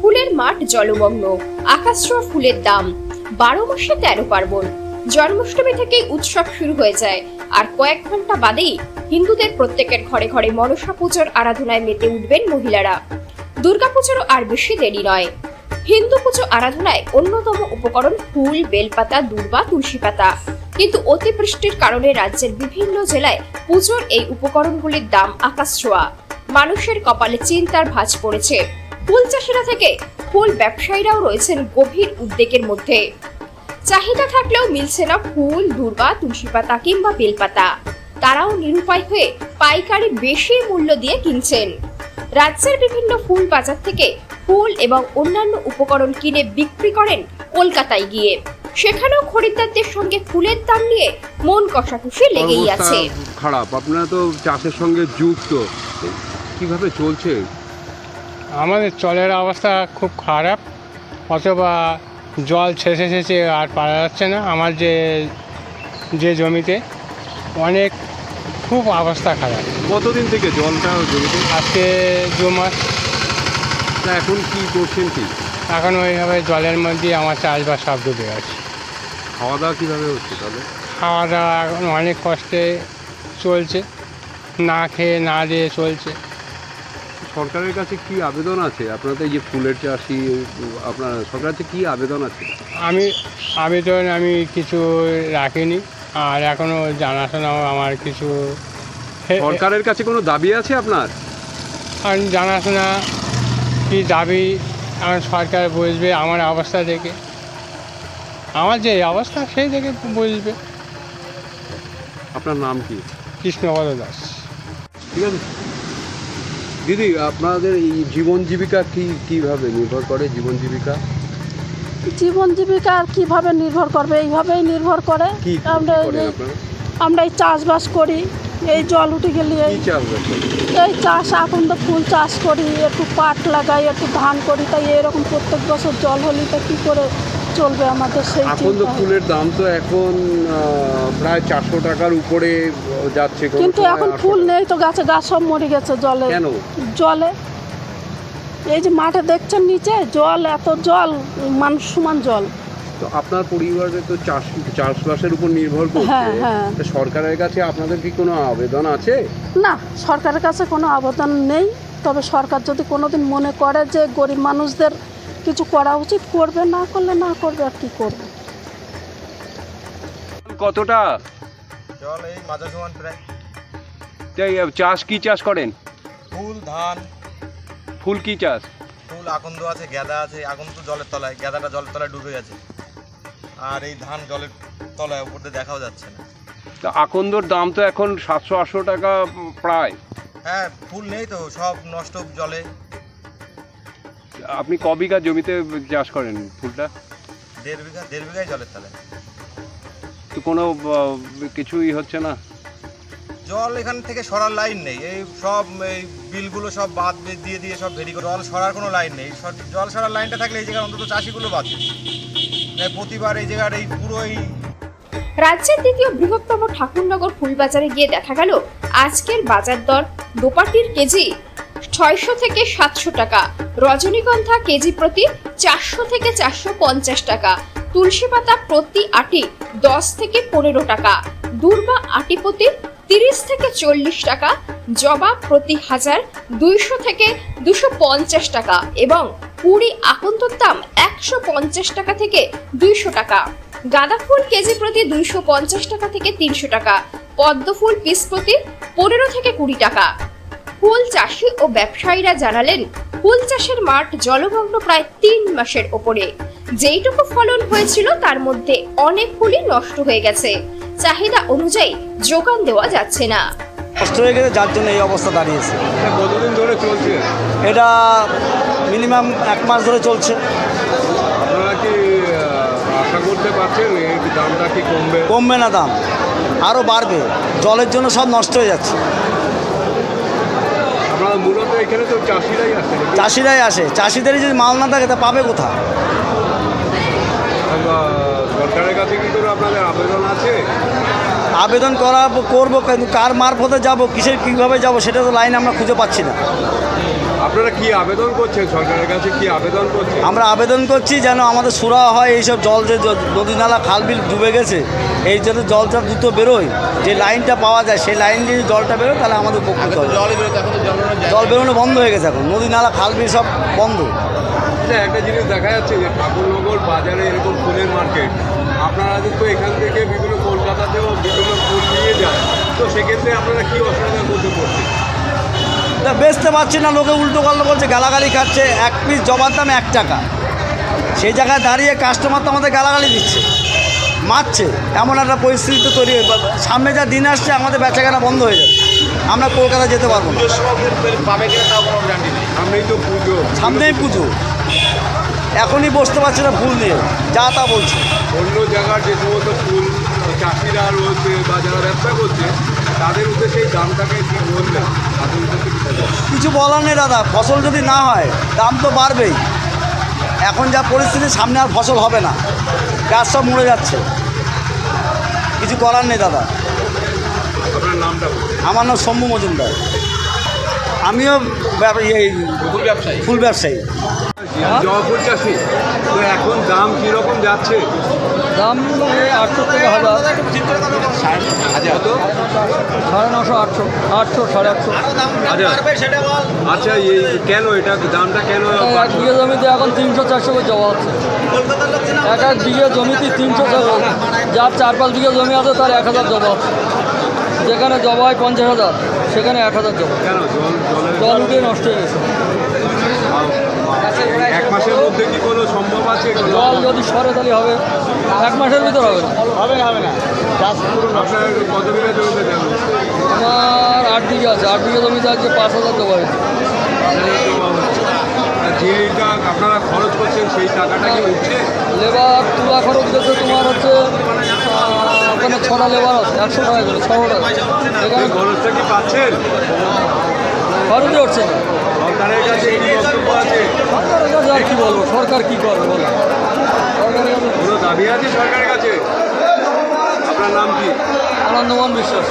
ফুলের মাঠ জলমগ্ন। আকাশ ফুলের দাম। বারো মাসে তেরো পার্বণ। জন্মাষ্টমী থেকেই উৎসব শুরু হয়ে যায়। আর কয়েক ঘণ্টা বাদেই হিন্দুদের প্রত্যেকের ঘরে ঘরে মনসা পুজোর আরাধনায় মেতে উঠবেন মহিলারা। দুর্গাপুজোরও আর বেশি দেরি নয়। হিন্দু পুজো আরাধনায় অন্যতম উপকরণ ফুল, বেলপাতা, দূর্বা, তুলসী পাতা। কিন্তু অতিবৃষ্টির কারণে রাজ্যের বিভিন্ন জেলায় পুজোর এই উপকরণগুলির দাম আকাশ ছোঁয়া মানুষের কপালে চিন্তার ভাঁজ পড়েছে। ফুল চাষিরা থেকে ফুল ব্যবসায়ীরাও রয়েছেন গভীর উদ্বেগের মধ্যে। চাহিদা থাকলেও মিলছে না ফুল দূর্বা তুলসী পাতা কিংবা বেলপাতা। তারাও নিরুপায় হয়ে পাইকারি বেশি মূল্য দিয়ে কিনছেন। রাজ্যের বিভিন্ন ফুল বাজার থেকে ফুল এবং অন্যান্য উপকরণ কিনে বিক্রি করেন কলকাতায় গিয়ে। সেখানেও খরিদ্দারদের সঙ্গে ফুলের দাম নিয়ে মন কষাকষি লেগেই আছে। খারাপ। আপনারা তো চাষের সঙ্গে যুক্ত। কীভাবে চলছে? আমাদের জলের অবস্থা খুব খারাপ অথবা জল ছেঁচে ছেঁচে আর পারা যাচ্ছে না। আমার যে যে জমিতে অনেক খুব অবস্থা খারাপ। কতদিন থেকে জলটা জমিতে? আজকে দু মাস। তা এখন কি করছেন কি? এখন ওইভাবে জলের মধ্যে আমার চাষবাস সব ডুবে গেছে। খাওয়া দাওয়া কীভাবে হচ্ছে তাহলে? খাওয়া দাওয়া এখন অনেক কষ্টে চলছে। না খেয়ে না দিয়ে চলছে। সরকারের কাছে কি আবেদন আছে? আপনাদের যে ফুলের চাষি আপনার সরকারের কাছে কি আবেদন আছে? আমি আবেদন আমি কিছু রাখিনি আর এখনও জানাশোনাও আমার কিছু সরকারের কাছে কোনো দাবি আছে আপনার? আর জানাশোনা কি দাবি আমার সরকার বুঝবে আমার অবস্থা দেখে। আমার যে অবস্থা সেই দেখে বুঝবে। আপনার নাম কি? কৃষ্ণপদ দাস। ঠিক আছে। দিদি আপনাদের এই জীবন জীবিকা কি কীভাবে নির্ভর করে জীবন জীবিকা? জীবন জীবিকা আর কীভাবে নির্ভর করবে এইভাবেই নির্ভর করে। কি আমরা করেন এই- আপনারা? আমরা এই চাষবাস করি এই জল উঠে গেলে কি এই- চাষবাস করেন? এই চাষ এখন তো ফুল চাষ করি একটু পাট লাগাই একটু ধান করি তাই এরকম প্রত্যেক বছর জল হলে তা কী করে চলবে আমাদের সেই এখন তো ফুলের দাম তো এখন প্রায় চারশো টাকার উপরে যাচ্ছে কিন্তু এখন ফুল নেই তো গাছে গাছ সব মরে গেছে জলে। কেন? জলে। এই যে মাঠে দেখছেন নিচে জল এত জল মানুষ সমান জল। তো আপনার পরিবারে তো চাষ চাষবাসের উপর নির্ভর করছে। হ্যাঁ, হ্যাঁ। সরকারের কাছে আপনাদের কি কোনো আবেদন আছে? না সরকারের কাছে কোনো আবেদন নেই। তবে সরকার যদি কোনোদিন মনে করে যে গরিব মানুষদের কিছু করা উচিত করবে না করলে না করবে আর কি করবে? কতটা? জল এই মাঝা সমান প্রায়। তাই, চাষ কি চাষ করেন? ফুল ধান। ফুল কি চাষ? ফুল আকন্দ আছে গ্যাদা আছে আকন্দ তো জলের তলায় গ্যাদাটা জলের তলায় ডুবে গেছে। আর এই ধান জলের তলায় উপর দিয়ে দেখাও যাচ্ছে না। তা আকন্দর দাম তো এখন সাতশো আটশো টাকা প্রায়। হ্যাঁ ফুল নেই তো সব নষ্ট জলে। আপনি ক বিঘা জমিতে চাষ করেন ফুলটা? দেড় বিঘা দেড় বিঘাই জলের তলায় তো কোনো আহ, কিছুই হচ্ছে না? জল এখান থেকে সরার লাইন নেই। এই সব এই বিলগুলো সব বাদ দিয়ে- দিয়ে দিয়ে সব ভেরি করে জল সরার কোনো লাইন নেই। সর- জল সরার লাইনটা থাকলে এই জায়গায় অন্তত চাষিগুলো বাঁচে তাই প্রতিবার এই জায়গার এই পুরো এই রাজ্যের দ্বিতীয় বৃহত্তম ঠাকুরনগর ফুলবাজারে গিয়ে দেখা গেল আজকের বাজার দর দোপাটির কেজি ছয়শো থেকে সাতশো টাকা। রজনীগন্ধা কেজি প্রতি চারশো থেকে চারশো পঞ্চাশ টাকা। তুলসী পাতা প্রতি আটি দশ থেকে পনেরো টাকা। দূর্বা আটি প্রতি তিরিশ থেকে চল্লিশ টাকা। জবা প্রতি হাজার দুইশো থেকে দুশো পঞ্চাশ টাকা এবং কুড়ি আকন্তর দাম একশো পঞ্চাশ টাকা থেকে দুইশো টাকা। গাঁদা ফুল কেজি প্রতি দুইশো পঞ্চাশ টাকা থেকে তিনশো টাকা। পদ্ম ফুল পিস প্রতি পনেরো থেকে কুড়ি টাকা। ফুল চাষি ও ব্যবসায়ীরা জানালেন ফুল চাষের মাঠ জলমগ্ন প্রায় তিন মাসের ওপরে। যেইটুকু ফলন হয়েছিল তার মধ্যে অনেক ফুলই নষ্ট হয়ে গেছে। চাহিদা অনুযায়ী যোগান দেওয়া যাচ্ছে না। নষ্ট হয়ে গেছে যার জন্য এই অবস্থা দাঁড়িয়েছে। কতদিন ধরে চলছে এটা মিনিমাম এক মাস ধরে চলছে। আপনারা কি আশা করতে পারছেন? দামটা কি কমবে? কমবে না দাম আরও বাড়বে। জলের জন্য সব নষ্ট হয়ে যাচ্ছে। আপনারা মূলত এখানে তো চাষিরাই আসে চাষিরাই আসে। চাষিদেরই যদি মাল না থাকে তা পাবে কোথায়? সরকারের কাছে কি করে আপনাদের আবেদন আছে? আবেদন করা করব কিন্তু কার মারফতে যাব কিসের কীভাবে যাব সেটা তো লাইন আমরা খুঁজে পাচ্ছি না। আপনারা কি আবেদন করছেন? সরকারের কাছে কি আবেদন করছেন? আমরা আবেদন করছি যেন আমাদের সুরা হয় এইসব জল যে নদী নালা খাল বিল ডুবে গেছে এই জন্য জলটা দ্রুত বেরোয়। যে লাইনটা পাওয়া যায় সেই লাইন যদি জলটা বেরোয় তাহলে আমাদের উপকৃত হবে জল বেরোনো বন্ধ হয়ে গেছে এখন। নদী নালা খাল বিল সব বন্ধ। আচ্ছা একটা জিনিস দেখা যাচ্ছে যে ঠাকুরনগর বাজারে এরকম ফুলের মার্কেট। আপনারা তো এখান থেকে বিভিন্ন কলকাতাতেও বিভিন্ন ফুল নিয়ে যায় তো সেক্ষেত্রে আপনারা কি অসুবিধার মধ্যে পড়ছেন? তা বেচতে পারছি না লোকে উল্টো পাল্টো বলছে গালাগালি খাচ্ছে। এক পিস জবার দাম এক টাকা। সেই জায়গায় দাঁড়িয়ে কাস্টমার তো আমাদের গালাগালি দিচ্ছে মারছে। এমন একটা পরিস্থিতি তো তৈরি হয়ে সামনে যা দিন আসছে আমাদের বেচা বেচাকেনা বন্ধ হয়ে যাবে। আমরা কলকাতা যেতে পারব না। সামনেই তো পুজো সামনেই পুজো। এখনই বসতে পারছি না ফুল নিয়ে যা তা বলছে। অন্য জায়গার যে সমস্ত ফুল চাষিরা রয়েছে বা যারা ব্যবসা করছে তাদের উদ্দেশ্যে এই দামটাকে কি বললেন তাদের উদ্দেশ্যে কিছু বলার নেই দাদা ফসল যদি না হয় দাম তো বাড়বেই। এখন যা পরিস্থিতি সামনে আর ফসল হবে না। গাছ সব মরে যাচ্ছে। কিছু করার নেই দাদা। আপনার নামটা আমার নাম শম্ভু মজুমদার। আমিও ফুল ব্যবসায়ী। ফুল ব্যবসায়ী। জবা চাষি তো এখন দাম কীরকম যাচ্ছে? দাম আটশো থেকে হাজার। কত? সাড়ে নশো আটশো আটশো সাড়ে আটশো। আচ্ছা আচ্ছা এই কেন এটা? দামটা কেন এক বিঘে জমিতে এখন তিনশো চারশো করে জবা হচ্ছে এক এক বিঘে জমিতে তিনশো চারশো। যার চার পাঁচ বিঘে জমি আছে তার এক হাজার জবা হচ্ছে যেখানে জবা হয় পঞ্চাশ হাজার সেখানে এক হাজার জবা। জল উঠে নষ্ট হয়ে গেছে। এক মাসের মধ্যে কি কোনো সম্ভব আছে? জল যদি সরে তাহলে হবে এক মাসের ভিতর হবে। না জমিতে দেন আমার আট বিঘে আছে। আট বিঘে জমিতে আজকে পাঁচ হাজার জবা হয়েছে। যেটা আপনারা খরচ করছেন সেই টাকাটা কি উঠছে? লেবার তুলা খরচ গেছে তোমার হচ্ছে আহ, ছড়া লেবার আছে একশো টাকা করে ছশো টাকা এখানে খরচটা কি পাচ্ছেন? খরচই হচ্ছে না। সরকারের কাছে কি সরকারের কাছে আর কি বলব? সরকার কী করবে বলো? সরকারের কাছে দাবি আছে সরকারের কাছে? আপনার নাম কি? আনন্দমান বিশ্বাস।